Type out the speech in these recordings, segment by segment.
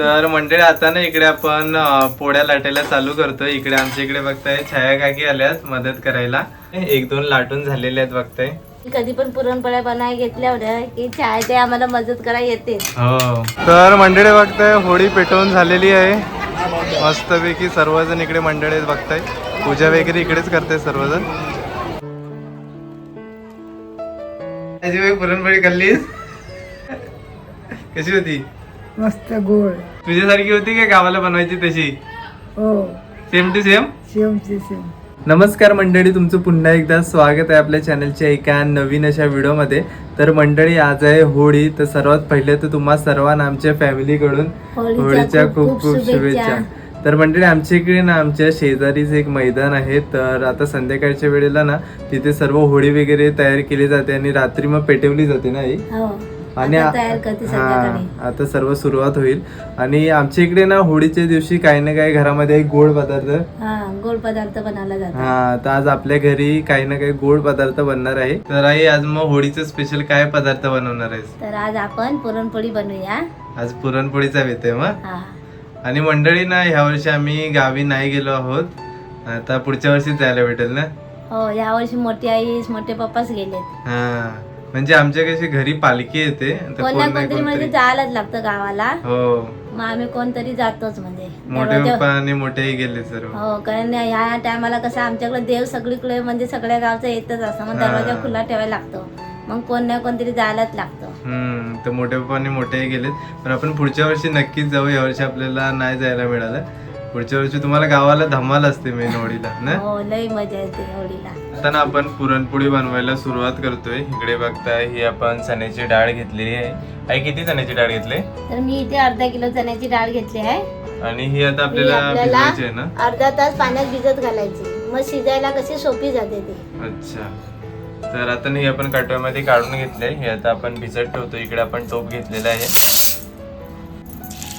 तर मंडळी आता ना इकडे आपण पोळ्या लाटायला चालू करतोय. इकडे आमच्या इकडे बघताय छाया काकी आल्यात मदत करायला. एक दोन लाटून झालेले आहेत बघताय. कधी पण पुरणपोळ्या बनाय घेतल्या होत्या की चाय ते आम्हाला मदत करा येते. हो. तर मंडळी बघताय होळी पेटवून झालेली आहे. मस्तपैकी सर्वजण इकडे मंडळी बघताय. पूजा वगैरे इकडेच करताय सर्वजण. पुरणपोळी खाल्लीस? कशी होती? मस्त गोड. तुझ्यासारखी होती का गावाला बनवायची तशी? हो. सेम टू सेम सेमचे सेम नमस्कार मंडळी तुमचं पुन्हा एकदा स्वागत आहे आपल्या चॅनलच्या एका नवीन अशा व्हिडिओमध्ये तर मंडळी आज आहे होळी तर सर्वात पहिले तर तुम्हा सर्वांना आमच्या फॅमिलीकडून होळीच्या खूप खूप शुभेच्छा. तर मंडळी आमच्या इकडे ना आमच्या शेजारीच एक मैदान आहे तर आता संध्याकाळच्या वेळेला ना तिथे सर्व होळी वगैरे तयार केली जाते आणि रात्री मग पेटवली जाते ना ही? हो. आणि आता सर्व सुरुवात होईल. आणि आमच्या इकडे ना होळीच्या दिवशी काही ना काही घरामध्ये एक गोड पदार्थ. हा गोड पदार्थ बनवला जातो. हा तर आज आपल्या घरी काही ना काही गोड पदार्थ बनणार आहे. तर आई आज मग होळीचं स्पेशल काय पदार्थ बनवणार आहेस? तर आज आपण पुरणपोळी बनवूया. आज पुरणपोळीचा आहे मग? हा. आणि मंडळी ना ह्या वर्षी आम्ही गावी नाही गेलो आहोत. आता पुढच्या वर्षी जायला भेटेल ना? हो या वर्षी मोठी आईस मोठे पप्पाच गेलेत. हा. म्हणजे आमच्या कशी घरी पालखी येते तर कोण कोण ना नाही कोणतरी म्हणजे कोणतरी. जायलाच लागतं गावाला. हो. मग आम्ही कोणतरी जातोच म्हणजे. मोठे पप्पा आणि मोठेही गेले सर्व. हो कारण ह्या टायमाला कसं आमच्याकडे देव सगळीकडे म्हणजे सगळ्या गावचं येतच असतं मग हा. दरवाजा खुला ठेवायला लागतो. मग कोण ना कोणतरी जायलाच लागतं. हम्म तर मोठे पप्पा आणि मोठेही गेलेत पण आपण पुढच्या वर्षी नक्कीच जाऊ या वर्षी आपल्याला नाही जायला मिळालं. पुढच्या वर्षी तुम्हाला गावाला धमाल असते मेन होळीला ना? हो लई मजा येते होळीला. आता ना आपण पुरणपोळी बनवायला सुरुवात करतोय. इकडे बघताय ही आपण चण्याची डाळ घेतलेली आहे. आई किती चण्याची डाळ घेतली? तर मी इथे अर्धा किलो चण्याची डाळ घेतली आहे. आणि ही आता आपल्याला भिजवायची आहे ना? अर्धा तास पाण्यात भिजत घालायची. मग शिजायला कशी सोपी जाते ती? अच्छा. तर आता ही आपण काटव्यामध्ये काढून घेतले. हे आता आपण भिजत ठेवतो इकडे आपण टोप घेतलेला आहे.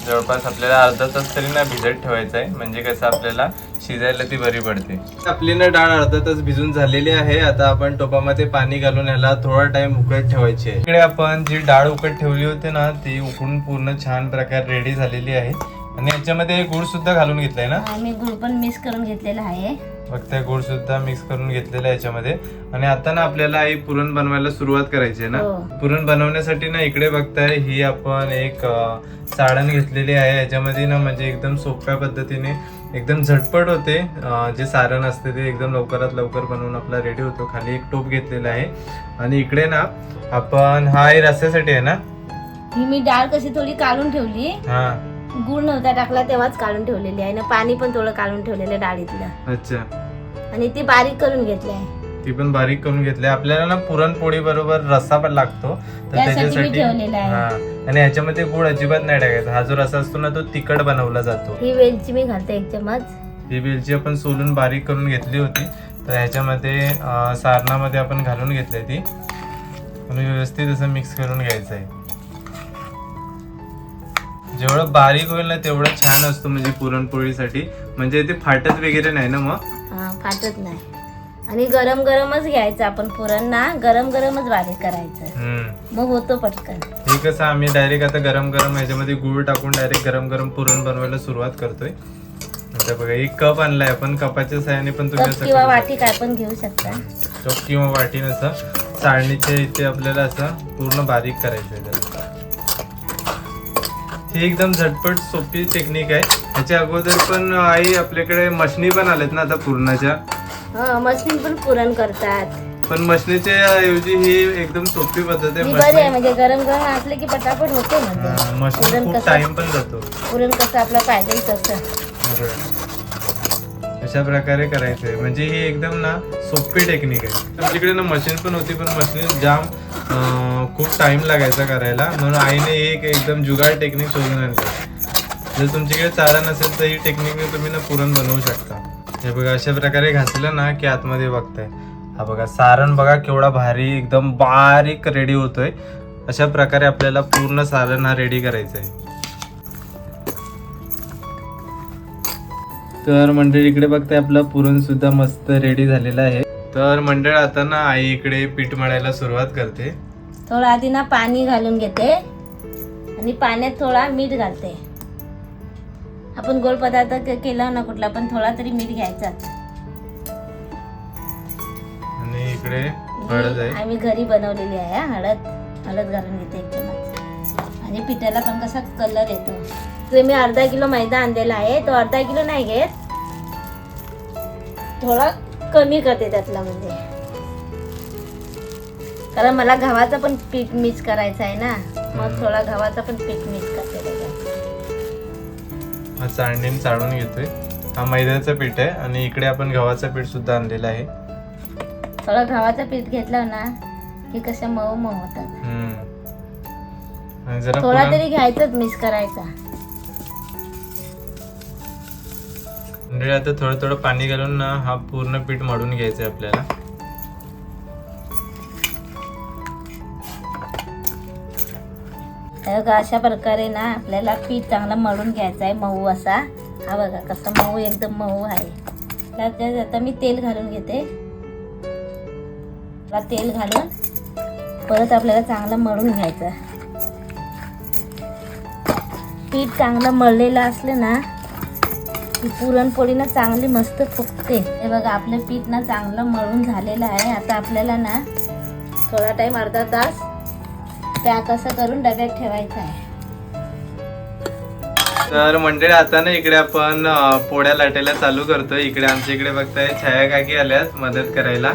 जवळपास आपल्याला अर्धा तास तरी ना भिजत ठेवायचं आहे. म्हणजे कसं आपल्याला शिजायला ती बरी पडते. आपली ना डाळ अर्धा तास भिजून झालेली आहे आता आपण टोपामध्ये पाणी घालून याला थोडा टाइम उकळत ठेवायची आहे. इकडे आपण जी डाळ उकळत ठेवली होती ना ती उकळून पूर्ण छान प्रकारे रेडी झालेली आहे. आणि याच्यामध्ये गुळ सुद्धा घालून घेतलाय ना? आम्ही गुळ पण मिक्स करून घेतलेला आहे. बघताय गुळ सुद्धा मिक्स करून घेतलेला आहे याच्यामध्ये. आणि आता ना आपल्याला ही पुरण बनवायला सुरुवात करायची आहे ना. हो. पुरण बनवण्यासाठी ना इकडे बघताय ही आपण एक साडण घेतलेली आहे. याच्यामध्ये ना म्हणजे एकदम सोप्या पद्धतीने एकदम झटपट होते. जे सारण असते ते एकदम लवकरात लवकर बनवून आपला रेडी होतो. खाली एक टोप घेतलेला आहे. आणि इकडे ना आपण हा रस्त्यासाठी आहे ना. ही मी डाळ कशी थोडी काढून ठेवली. हा. गुळ नव्हता टाकला तेव्हाच काढून ठेवलेली आहे. ना पाणी पण थोडं काढून ठेवलेलं आहे डाळीतलं. अच्छा. आणि ती बारीक करून घेतली आहे. ती पण बारीक करून घेतली आपल्याला ना पुरणपोळी बरोबर रस्सा पण लागतो. तर त्यासाठी मी ठेवलेला आहे. हा. आणि ह्याच्यामध्ये गुळ अजिबात नाही टाकायचा. हा जो रसा असतो ना तो तिखट बनवला जातो. ही वेलची मी घालते एक चमच ही वेलची आपण सोलून बारीक करून घेतली होती. तर ह्याच्यामध्ये अं, सारणामध्ये आपण घालून घेतली ती. आणि व्यवस्थित असं मिक्स करून घ्यायचं आहे. जेवढं बारीक होईल ना तेवढं छान असतो म्हणजे पुरणपोळीसाठी. म्हणजे ते फाटत वगैरे नाही ना मग? हा फाटत नाही. आणि गरम गरमच घ्यायचं आपण पुरण ना गरम गरमच बारीक करायचं. हम्म. मग होतो पटकन. हे कसं आम्ही डायरेक्ट आता गरम गरम ह्याच्यामध्ये गुळ टाकून डायरेक्ट गरम गरम पुरण बनवायला सुरुवात करतोय. आता बघा एक कप आणलाय आपण कपाच्या साह्याने पण तुम्ही कप असं किंवा करू वाटी काय पण घेऊ शकता. शकता. कप किंवा वाटीन असं चाळणीच्या इथे आपल्याला असं पूर्ण बारीक करायचं आहे. ही एकदम झटपट सोपी टेक्निक आहे. ह्याच्या अगोदर पण आई आपल्याकडे मशनी पण आल्यात ना आता पुरणाच्या? हा मशीन पण पुरण करतात. पण मशनीच्या ऐवजी ही एकदम सोपी पद्धत आहे बरी आहे मशनी. म्हणजे गरम गरम असले की पटापट होते म्हणजे मशनी पुरण खूप कसं टाइम पण जातो. पुरण कसं आपलं पाहिजे तसं. अशा प्रकारे करायचंय. म्हणजे ही एकदम ना सोपी टेक्निक आहे. आमच्याकडे ना मशीन पण होती पण मशीन जाम खूप टाईम लागायचा करायला. म्हणून आईने एक एकदम जुगाड टेक्निक शोधून आणलं जर तुमच्याकडे चारा नसेल तर ही टेक्निकने तुम्ही ना पुरण बनवू शकता. हे बघा अशा प्रकारे घातलं ना की आतमध्ये बघताय. हा बघा सारण बघा केवढा भारी एकदम बारीक रेडी होतोय. अशा प्रकारे आपल्याला पूर्ण सारण हा रेडी करायचा आहे. तर म्हणजे इकडे बघताय आपलं पुरण सुद्धा मस्त रेडी झालेलं आहे. तर मंडळ आता ना आई इकडे पीठ मळायला सुरुवात करते. थोडं आधी ना पाणी घालून घेते. आणि पाण्यात थोडा मीठ घालते. आपण गोड पदार्थ केला ना कुठला पण थोडा तरी मीठ घ्यायचा. आणि इकडे हळद आहे. आम्ही घरी बनवलेली आहे हा, हळद. हळद घालून घेते एक आणि पिठाला पण कसा कलर येतो. इकडे मी अर्धा किलो मैदा आणलेला आहे. तो अर्धा किलो नाही घेत. थोडा कमी करते त्यातला म्हणजे. कारण मला गव्हाचं पण पीठ मिक्स करायचं आहे ना. मग. थोडा गव्हाचं पण पीठ मिक्स करते त्याच्यात. हा चाळणीने चाळून घेतोय. हा मैद्याचं पीठ आहे आणि इकडे आपण गव्हाचं पीठ सुद्धा आणलेलं आहे. थोडं गव्हाचं पीठ घेतलं ना की कसे मऊ मऊ होतात थोडा तरी घ्यायचंच मिक्स करायचा. म्हणजे आता थोडं थोडं पाणी घालून ना हा पूर्ण पीठ मळून घ्यायचं आहे आपल्याला बघा अशा प्रकारे ना आपल्याला पीठ चांगला मळून घ्यायचा आहे मऊ असा. हा बघा कसा मऊ एकदम मऊ आहे. त्याच्यात आता मी तेल घालून घेते. तेल घालून परत आपल्याला चांगलं मळून घ्यायचं पीठ चांगलं मळलेलं असलं ना की पुरणपोळी ना चांगली मस्त फुगते. हे बघा आपलं पीठ ना चांगलं मळून झालेलं आहे. आता आपल्याला ना थोडा टाईम अर्धा तास पॅक असं करून डब्यात ठेवायचं आहे. तर मंडळी आता ना इकडे आपण पोळ्या लाटायला चालू करतोय. इकडे आमच्या इकडे बघताय छाया काकी आल्यात मदत करायला.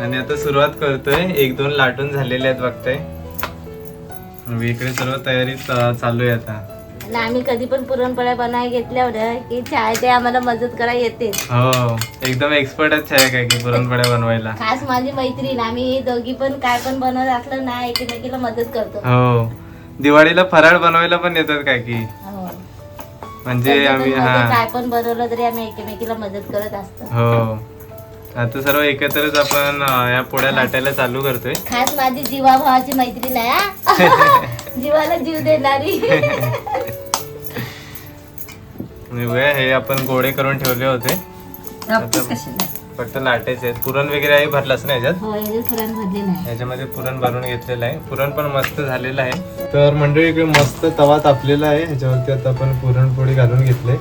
आणि आता सुरुवात करतोय. एक दोन लाटून झालेले आहेत बघताय. इकडे सर्व तयारी चालू आहे आता. आणि आम्ही कधी पण पुरणपोळ्या बनाय घेतल्यावर की चाय ते आम्हाला मदत करा येते. हो एकदम एक्सपर्ट आहेत छाया काकी पुरणपोळ्या बनवायला. खास माझी मैत्रीण आम्ही दोघी पण काय पण बनवत असलं ना एकमेकीला मदत करतो. हो दिवाळीला फराळ बनवायला पण येतात काकी हो. म्हणजे आम्ही हा. काय पण बनवलं तरी आम्ही एकमेकीला मदत करत असतो. हो. आता सर्व एकत्रच आपण अं, या पोळ्या लाटायला चालू करतोय. खास माझी जीवा भावाची मैत्रीण आहे हा. जीवाला जीव देणारी. बघा, हे आपण गोळे करून ठेवले होते. फक्त लाटायचे आहेत. पुरण वगैरे आहे भरलाच ना याच्यात. हो याच्यामध्ये पुरण भरून घेतलेलं आहे. पुरण पण मस्त झालेलं आहे. तर मंडळी इकडे मस्त तवा तापलेला आहे. ह्याच्यावरती आता आपण पुरणपोळी घालून घेतले.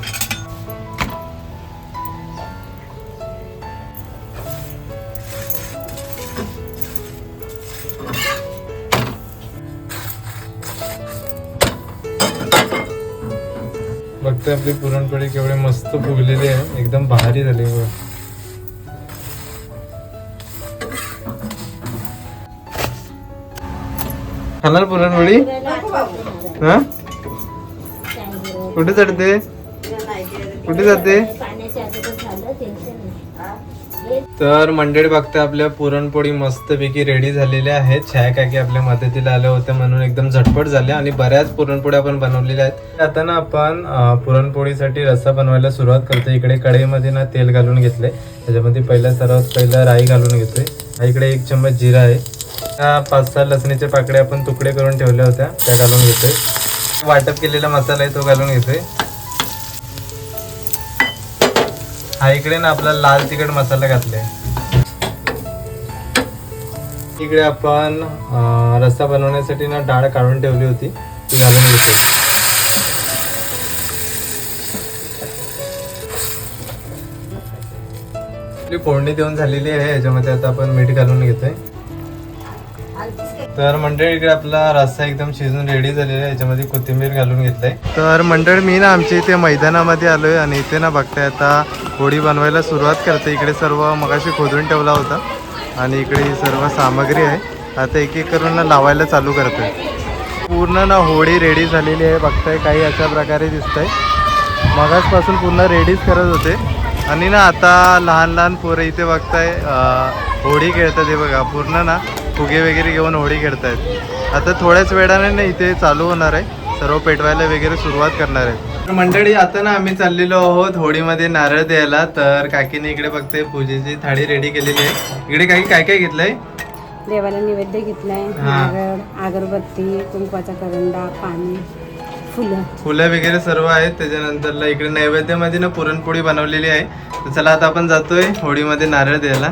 बघतोय आपली पुरणपोळी केवढी मस्त फुगलेली आहे. एकदम भारी झाली बघा. खाणार पुरणपोळी? हा? कुठे चढते? कुठे जाते? तर मंडळी बघता आपल्या पुरणपोळी मस्तपैकी रेडी झालेल्या आहेत. छाया काकी आपल्या मदतीला आल्या होत्या म्हणून एकदम झटपट झाल्या आणि बऱ्याच पुरणपोळ्या आपण बनवलेल्या आहेत. आता ना आपण पुरणपोळीसाठी रस्सा बनवायला सुरुवात करतो इकडे कढईमध्ये ना तेल घालून घेतले त्याच्यामध्ये पहिल्या सर्वात पहिला राई घालून घेतोय. इकडे एक चम्मच जिरा आहे. त्या पाच सहा लसणीचे पाकडे आपण तुकडे करून ठेवल्या होत्या. त्या घालून घेतोय. वाटप केलेला मसाला आहे तो घालून घेतोय. हा इकडे ना आपला लाल तिखट मसाला घातलाय. इकडे आपण रस्ता रस्सा बनवण्यासाठी ना डाळ काढून ठेवली होती. ती घालून घेतो आपली फोडणी देऊन झालेली आहे याच्यामध्ये आता आपण मीठ घालून घेतोय. तर मंडळी इकडे आपला रस्सा एकदम शिजून रेडी झालेला आहे. याच्यामध्ये कोथिंबीर घालून घेतलंय. तर मंडळ मी ना आमच्या इथे मैदानामध्ये आलोय आणि इथे ना बघताय आता होळी बनवायला सुरुवात करते. इकडे सर्व मगाशी खोदून ठेवला होता आणि इकडे ही सर्व सामग्री आहे. आता एक एक करून ना लावायला चालू करतोय. पूर्ण ना होळी रेडी झालेली आहे. बघताय काही अशा प्रकारे दिसतंय. मगाचपासून पूर्ण रेडीच करत होते. आणि ना आता लहान लहान पोरं इथे बघताय होळी खेळतात हे बघा. पूर्ण ना फुगे वगैरे घेऊन होळी खेळतायत. आता थोड्याच वेळाने ना इथे चालू होणार आहे. सर्व पेटवायला वगैरे सुरुवात करणार आहे मंडळी आता ना आम्ही चाललेलो आहोत होळीमध्ये नारळ द्यायला. तर काकीने इकडे बघते पूजेची थाळी रेडी केलेली आहे. इकडे काकी काय काय घेतलंय? देवाला नैवेद्य घेतलाय. हा. नारळ अगरबत्ती कुंकवाचा करंडा पाणी फुलं. फुलं वगैरे सर्व आहेत. त्याच्यानंतरला इकडे नैवेद्यामध्ये ना पुरणपोळी बनवलेली आहे. तर चला आता आपण जातोय होळीमध्ये नारळ द्यायला.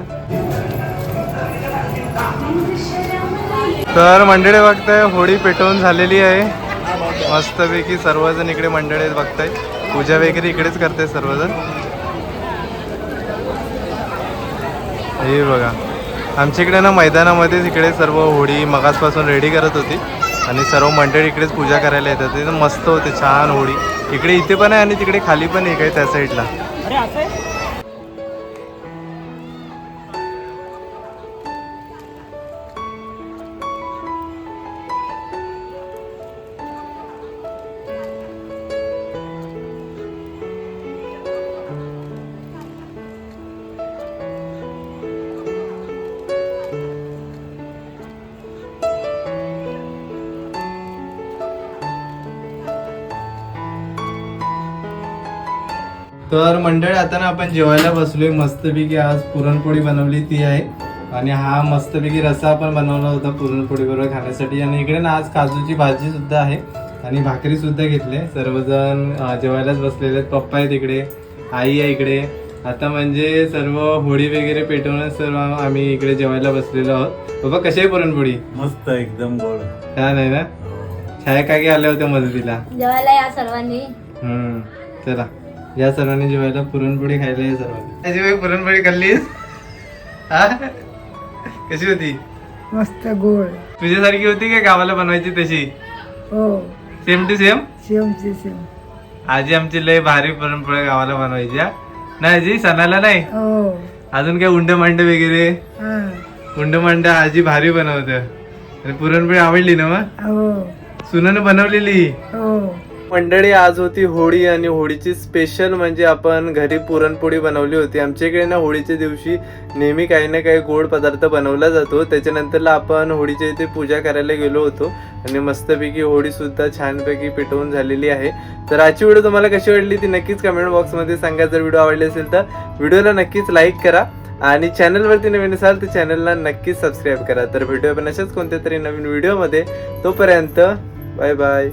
तर मंडळी बघताय होळी पेटवून झालेली आहे. मस्तपैकी सर्वजण इकडे मंडळी बघताय. पूजा वगैरे इकडेच करते सर्वजण. हे बघा. आमच्या इकडे ना मैदानामध्येच इकडे सर्व होळी मगासपासून रेडी करत होती. आणि सर्व मंडळी इकडेच पूजा करायला येतात. ते मस्त होते छान होळी. इकडे इथे पण आहे आणि तिकडे खाली पण एक आहे त्या साईडला तर मंडळी आता ना आपण जेवायला बसलोय. मस्तपैकी आज पुरणपोळी बनवली ती आहे. आणि हा मस्तपैकी रसा आपण बनवला होता पुरणपोळी बरोबर खाण्यासाठी. आणि इकडे ना आज काजूची भाजी सुद्धा आहे. आणि भाकरी सुद्धा घेतले सर्वजण जेवायलाच बसलेले आहेत. पप्पा आहेत इकडे आई आहे इकडे. आता म्हणजे सर्व होळी वगैरे पेटवून सर्व आम्ही इकडे जेवायला बसलेलो आहोत. बाबा कशी आहे पुरणपोळी? मस्त एकदम गोड. छान आहे ना? छाया काकी आल्या होत्या मदतीला. जेवायला या सर्वांनी. हम्म चला. या सर्वांनी जेवायला पुरणपोळी खायला या सर्वांनी. पुरणपोळी खाल्लीस? हा? कशी होती? मस्त गोड. तुझ्यासारखी होती का गावाला बनवायची तशी? हो. सेम टू सेम सेमची सेम आजी आमची लय भारी पुरणपोळ्या गावाला बनवायची हा? नाही आजी सणाला नाही? हो. अजून काय उंड मांड वगैरे? हा. उंड मांड आजी भारी बनवत. आणि पुरणपोळी आवडली ना मग? हो. सुनानं बनवलेली? हो. मंडळी आज होती होळी आणि होळीची स्पेशल म्हणजे आपण घरी पुरणपोळी बनवली होती. आमच्या इकडे ना होळीच्या दिवशी नेहमी काही ना काही गोड पदार्थ बनवला जातो. त्याच्यानंतरला आपण होळीच्या इथे पूजा करायला गेलो होतो आणि मस्तपैकी होळीसुद्धा छानपैकी पेटवून झालेली आहे. तर आजची व्हिडिओ तुम्हाला कशी वाटली ती नक्कीच कमेंट बॉक्समध्ये सांगा. जर व्हिडिओ आवडली असेल तर व्हिडिओला नक्कीच लाईक करा आणि चॅनलवरती नवीन असाल तर चॅनलला नक्कीच सबस्क्राईब करा. तर भेटूया पण अशाच कोणत्या तरी नवीन व्हिडिओमध्ये. तोपर्यंत बाय बाय